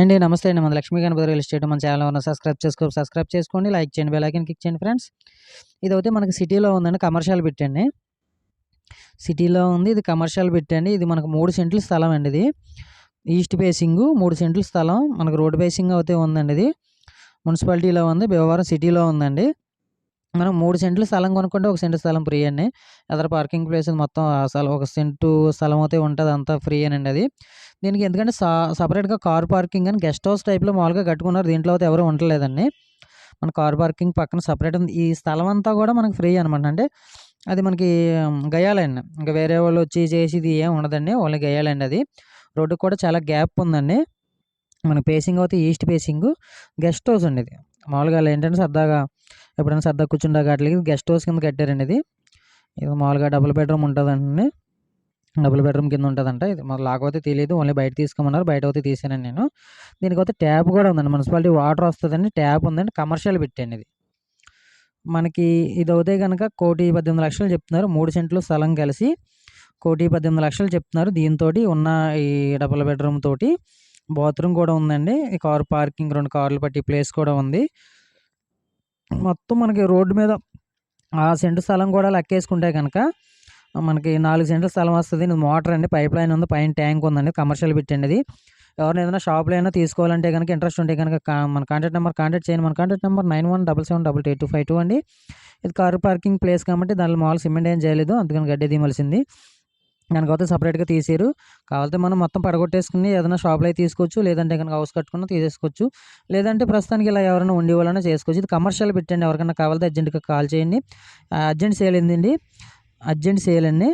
అండి నమస్తే అండి. మన లక్ష్మీ గణపతి రియల్ ఎస్టేట్ మన ఛానల్ ఉన్న సబ్స్క్రైబ్ చేసుకో సబ్స్క్రైబ్ చేసుకోండి. లైక్ చేయండి. బెల్ క్లిక్ చేయండి ఫ్రెండ్స్. ఇది అయితే మనకి సిటీలో ఉందండి. కమర్షియల్ పెట్టండి. సిటీలో ఉంది. ఇది కమర్షియల్ పెట్టండి. ఇది మనకు మూడు సెంట్ల స్థలం అండి ఇది. ఈస్ట్ ఫేసింగ్ మూడు సెంట్ల స్థలం. మనకు రోడ్ ఫేసింగ్ అయితే ఉందండి ఇది. మున్సిపాలిటీలో ఉంది. భీమవరం సిటీలో ఉందండి. మనం మూడు సెంట్లు స్థలం కొనుక్కుంటే ఒక సెంటు స్థలం ఫ్రీ అండి. ఎదర పార్కింగ్ ప్లేస్ మొత్తం అసలు ఒక సెంటు స్థలం అయితే ఉంటుంది అంతా ఫ్రీ అండి అది. దీనికి ఎందుకంటే సా సపరేట్గా కార్ పార్కింగ్ అని గెస్ట్ హౌస్ టైప్లో మామూలుగా కట్టుకున్నారు దీంట్లో అయితే ఎవరు ఉండలేదండి. మన కార్ పార్కింగ్ పక్కన సపరేట్ ఉంది. ఈ స్థలం అంతా కూడా మనకి ఫ్రీ అనమాట అంటే అది మనకి గయాలండి. ఇంకా వేరే వాళ్ళు వచ్చి చేసేది ఏం ఉండదండి. ఓన్లీ గయాలండి అది. రోడ్డు కూడా చాలా గ్యాప్ ఉందండి. మన పేసింగ్ అయితే ఈస్ట్ పేసింగ్ గెస్ట్ హౌస్ అండి ఇది. మామూలుగా ఏంటంటే సరదాగా ఎప్పుడైనా సరదా కూర్చుండే వాటికి గెస్ట్ హౌస్ కింద కట్టారండి ఇది. ఇది మామూలుగా డబుల్ బెడ్రూమ్ ఉంటుందండి. డబుల్ బెడ్రూమ్ కింద ఉంటుందంట. ఇది మాకు లాకపోతే తెలియదు ఓన్లీ బయట తీసుకోమన్నారు. బయట అయితే తీసానండి నేను. దీనికి ట్యాప్ కూడా ఉందండి. మున్సిపాలిటీ వాటర్ వస్తుందండి. ట్యాప్ ఉందండి. కమర్షియల్ పెట్టండి ఇది. మనకి ఇది అవుతే కనుక కోటి పద్దెనిమిది లక్షలు చెప్తున్నారు. మూడు సెంట్లు స్థలం కలిసి కోటి పద్దెనిమిది లక్షలు చెప్తున్నారు. దీంతో ఉన్న ఈ డబుల్ బెడ్రూమ్ తోటి బాత్రూమ్ కూడా ఉందండి. ఈ కార్ పార్కింగ్ రెండు కార్లు పట్టి ప్లేస్ కూడా ఉంది. మొత్తం మనకి రోడ్డు మీద ఆ సెంటు స్థలం కూడా లెక్కేసుకుంటే కనుక మనకి నాలుగు సెంట్ల స్థలం వస్తుంది. ఇది మోటార్ అండి. పైప్ లైన్ ఉంది. పైన ట్యాంక్ ఉందండి. కమర్షియల్ పెట్టండి ఇది. ఎవరైనా ఏదైనా షాప్లో అయినా తీసుకోవాలంటే కనుక ఇంట్రెస్ట్ ఉంటే కనుక మన కాంటాక్ట్ నెంబర్ కాంటాక్ట్ చేయండి. మన contact number nine one double seven double eight two five two అండి. ఇది కార్ పార్కింగ్ ప్లేస్ కాబట్టి దానిలో మామూలు సిమెంట్ ఏం చేయలేదు. అందుకని గడ్డి తీయవలసింది. దానికైతే సపరేట్గా తీసారు కావాలంటే మనం మొత్తం పడగొట్టేసుకుని ఏదైనా షాప్లో అయితే తీసుకోవచ్చు లేదంటే కనుక హౌస్ కట్టుకున్న తీసేసుకోవచ్చు. లేదంటే ప్రస్తుతానికి ఇలా ఎవరైనా ఉండి వాళ్ళైనా చేసుకోవచ్చు. ఇది కమర్షియల్ పెట్టండి. ఎవరికైనా కావాలంటే అర్జెంట్గా కాల్ చేయండి. అర్జెంట్ సేల్ ఏందండి? అర్జెంట్ సేల్ అండి.